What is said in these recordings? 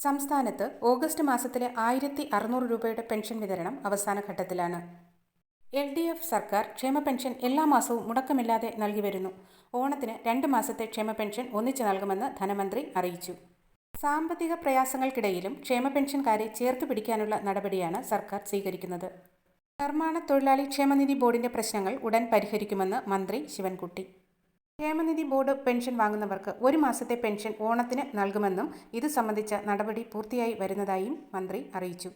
സംസ്ഥാനത്ത് ഓഗസ്റ്റ് മാസത്തിലെ ആയിരത്തി അറുന്നൂറ് രൂപയുടെ പെൻഷൻ വിതരണം അവസാന ഘട്ടത്തിലാണ്. എൽ ഡി എഫ് സർക്കാർ ക്ഷേമ പെൻഷൻ എല്ലാ മാസവും മുടക്കമില്ലാതെ നൽകി വരുന്നു. ഓണത്തിന് രണ്ട് മാസത്തെ ക്ഷേമ പെൻഷൻ ഒന്നിച്ചു നൽകുമെന്ന് ധനമന്ത്രി അറിയിച്ചു. സാമ്പത്തിക പ്രയാസങ്ങൾക്കിടയിലും ക്ഷേമ പെൻഷൻകാരെ ചേർത്ത് പിടിക്കാനുള്ള നടപടിയാണ് സർക്കാർ സ്വീകരിക്കുന്നത്. നിർമ്മാണ തൊഴിലാളി ക്ഷേമനിധി ബോർഡിന്റെ പ്രശ്നങ്ങൾ ഉടൻ പരിഹരിക്കുമെന്ന് മന്ത്രി ശിവൻകുട്ടി. ക്ഷേമനിധി ബോർഡ് പെൻഷൻ വാങ്ങുന്നവർക്ക് ഒരു മാസത്തെ പെൻഷൻ ഓണത്തിന് നൽകുമെന്നും ഇത് സംബന്ധിച്ച നടപടി പൂർത്തിയായി വരുന്നതായും മന്ത്രി അറിയിച്ചു.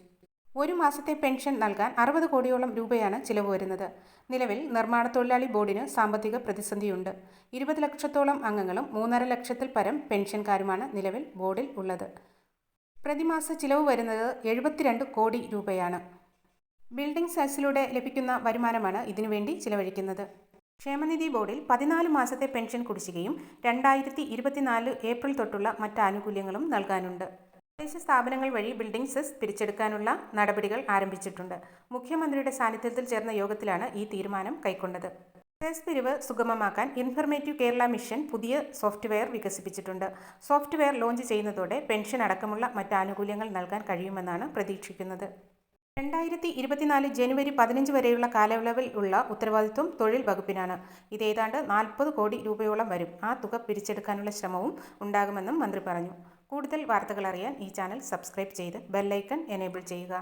ഒരു മാസത്തെ പെൻഷൻ നൽകാൻ അറുപത് കോടിയോളം രൂപയാണ് ചിലവ് വരുന്നത്. നിലവിൽ നിർമ്മാണ തൊഴിലാളി ബോർഡിന് സാമ്പത്തിക പ്രതിസന്ധിയുണ്ട്. ഇരുപത് ലക്ഷത്തോളം അംഗങ്ങളും മൂന്നര ലക്ഷത്തിൽ പരം പെൻഷൻകാരുമാണ് നിലവിൽ ബോർഡിൽ ഉള്ളത്. പ്രതിമാസ ചിലവ് വരുന്നത് എഴുപത്തിരണ്ട് കോടി രൂപയാണ്. ബിൽഡിംഗ് സെൽസിലൂടെ ലഭിക്കുന്ന വരുമാനമാണ് ഇതിനുവേണ്ടി ചിലവഴിക്കുന്നത്. ക്ഷേമനിധി ബോർഡിൽ പതിനാല് മാസത്തെ പെൻഷൻ കുടിശ്ശികയും രണ്ടായിരത്തി ഇരുപത്തിനാല് ഏപ്രിൽ തൊട്ടുള്ള മറ്റ് ആനുകൂല്യങ്ങളും നൽകാനുണ്ട്. തദ്ദേശ സ്ഥാപനങ്ങൾ വഴി ബിൽഡിംഗ് സെസ് പിരിച്ചെടുക്കാനുള്ള നടപടികൾ ആരംഭിച്ചിട്ടുണ്ട്. മുഖ്യമന്ത്രിയുടെ സാന്നിധ്യത്തിൽ ചേർന്ന യോഗത്തിലാണ് ഈ തീരുമാനം കൈക്കൊണ്ടത്. സെസ് പിരിവ് സുഗമമാക്കാൻ ഇൻഫർമേറ്റീവ് കേരള മിഷൻ പുതിയ സോഫ്റ്റ്വെയർ വികസിപ്പിച്ചിട്ടുണ്ട്. സോഫ്റ്റ്വെയർ ലോഞ്ച് ചെയ്യുന്നതോടെ പെൻഷൻ അടക്കമുള്ള മറ്റ് ആനുകൂല്യങ്ങൾ നൽകാൻ കഴിയുമെന്നാണ് പ്രതീക്ഷിക്കുന്നത്. രണ്ടായിരത്തി ഇരുപത്തിനാല് ജനുവരി പതിനഞ്ച് വരെയുള്ള കാലയളവിൽ ഉള്ള ഉത്തരവാദിത്വം തൊഴിൽ വകുപ്പിനാണ്. ഇത് ഏതാണ്ട് നാൽപ്പത് കോടി രൂപയോളം വരും. ആ തുക പിരിച്ചെടുക്കാനുള്ള ശ്രമവും ഉണ്ടാകുമെന്നും മന്ത്രി പറഞ്ഞു. കൂടുതൽ വാർത്തകൾ അറിയാൻ ഈ ചാനൽ സബ്സ്ക്രൈബ് ചെയ്ത് ബെല്ലൈക്കൺ എനേബിൾ ചെയ്യുക.